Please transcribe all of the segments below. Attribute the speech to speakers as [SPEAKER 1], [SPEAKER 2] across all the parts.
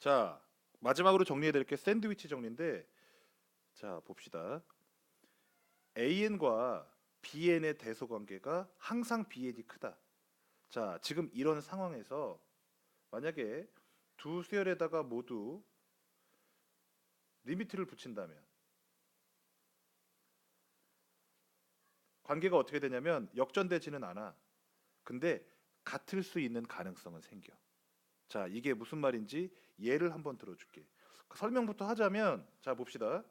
[SPEAKER 1] 자 마지막으로 정리해 드릴 게 샌드위치 정리인데 자 봅시다. AN과 BN의 대소 관계가 항상 BN이 크다. 자 지금 이런 상황에서 만약에 두 수열에다가 모두 리미트를 붙인다면 관계가 어떻게 되냐면 역전되지는 않아. 근데 같을 수 있는 가능성은 생겨. 자, 이게 무슨 말인지 예를 한번 들어줄게. 설명부터 하자면, 자 봅시다.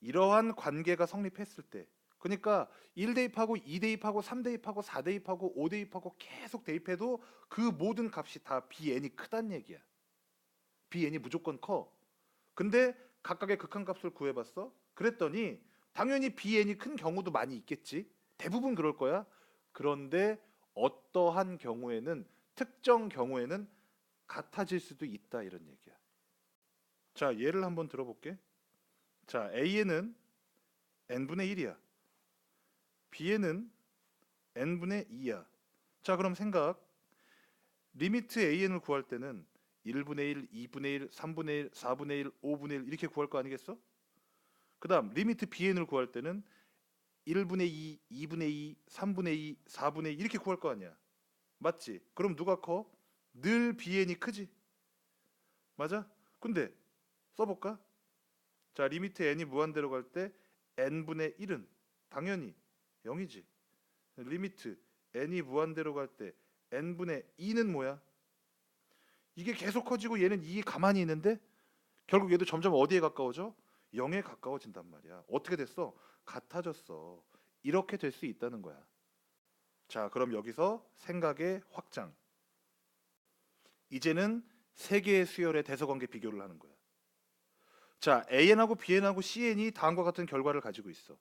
[SPEAKER 1] 이러한 관계가 성립했을 때, 그러니까 1 대입하고 2 대입하고 3 대입하고 4 대입하고 5 대입하고 계속 대입해도 그 모든 값이 다 bn이 크단 얘기야. bn이 무조건 커. 근데 각각의 극한값을 구해봤어. 그랬더니 당연히 bn이 큰 경우도 많이 있겠지. 대부분 그럴 거야. 그런데 어떠한 경우에는 특정 경우에는 같아질 수도 있다 이런 얘기야. 자 예를 한번 들어볼게. 자 a에는 n분의 1이야. b에는 n분의 2야. 자 그럼 생각. 리미트 an을 구할 때는 1분의 1, 2분의 1, 3분의 1, 4분의 1, 5분의 1 이렇게 구할 거 아니겠어? 그 다음 리미트 bn을 구할 때는 1분의 2, 2분의 2, 3분의 2, 4분의 2 이렇게 구할 거 아니야. 맞지? 그럼 누가 커? 늘 bn이 크지. 맞아? 근데 써볼까? 자 리미트 n이 무한대로 갈 때 n분의 1은 당연히 0이지. 리미트 n이 무한대로 갈 때 n분의 2는 뭐야? 이게 계속 커지고 얘는 2이 가만히 있는데 결국 얘도 점점 어디에 가까워져? 0에 가까워진단 말이야. 어떻게 됐어? 같아졌어. 이렇게 될 수 있다는 거야. 자, 그럼 여기서 생각의 확장. 이제는 세 개의 수열의 대서관계 비교를 하는 거야. 자, AN하고 BN하고 CN이 다음과 같은 결과를 가지고 있어.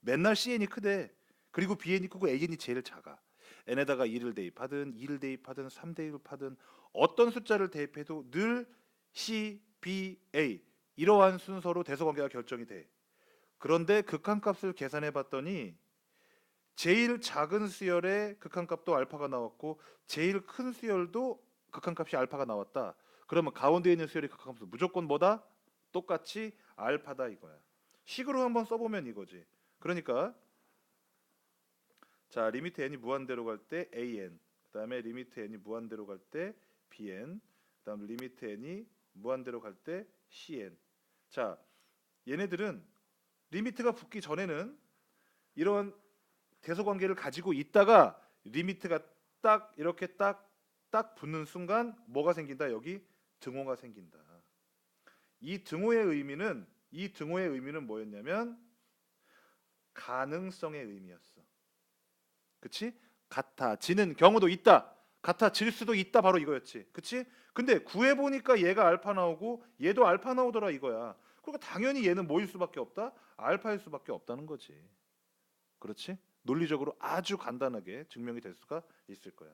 [SPEAKER 1] 맨날 CN이 크대. 그리고 BN이 크고 AN이 제일 작아. n에다가 2를 대입하든 2를 대입하든 3 대입하든 어떤 숫자를 대입해도 늘 C, B, A 이러한 순서로 대서관계가 결정이 돼. 그런데 극한값을 계산해 봤더니 제일 작은 수열의 극한값도 알파가 나왔고 제일 큰 수열도 극한값이 알파가 나왔다. 그러면 가운데 있는 수열의 극한값은 무조건 뭐다? 똑같이 알파다 이거야. 식으로 한번 써보면 이거지. 그러니까 자 리미트 n이 무한대로 갈 때 an 그다음에 리미트 n이 무한대로 갈 때 bn 그다음 리미트 n이 무한대로 갈 때 cn 자 얘네들은 리미트가 붙기 전에는 이런 대소 관계를 가지고 있다가 리미트가 딱 이렇게 딱 딱 붙는 순간 뭐가 생긴다 여기 등호가 생긴다 이 등호의 의미는 이 등호의 의미는 뭐였냐면 가능성의 의미였어 그치? 같아지는 경우도 있다. 같아질 수도 있다. 바로 이거였지. 그치? 근데 구해보니까 얘가 알파 나오고 얘도 알파 나오더라 이거야. 그러니까 당연히 얘는 뭐일 수밖에 없다? 알파일 수밖에 없다는 거지. 그렇지? 논리적으로 아주 간단하게 증명이 될 수가 있을 거야.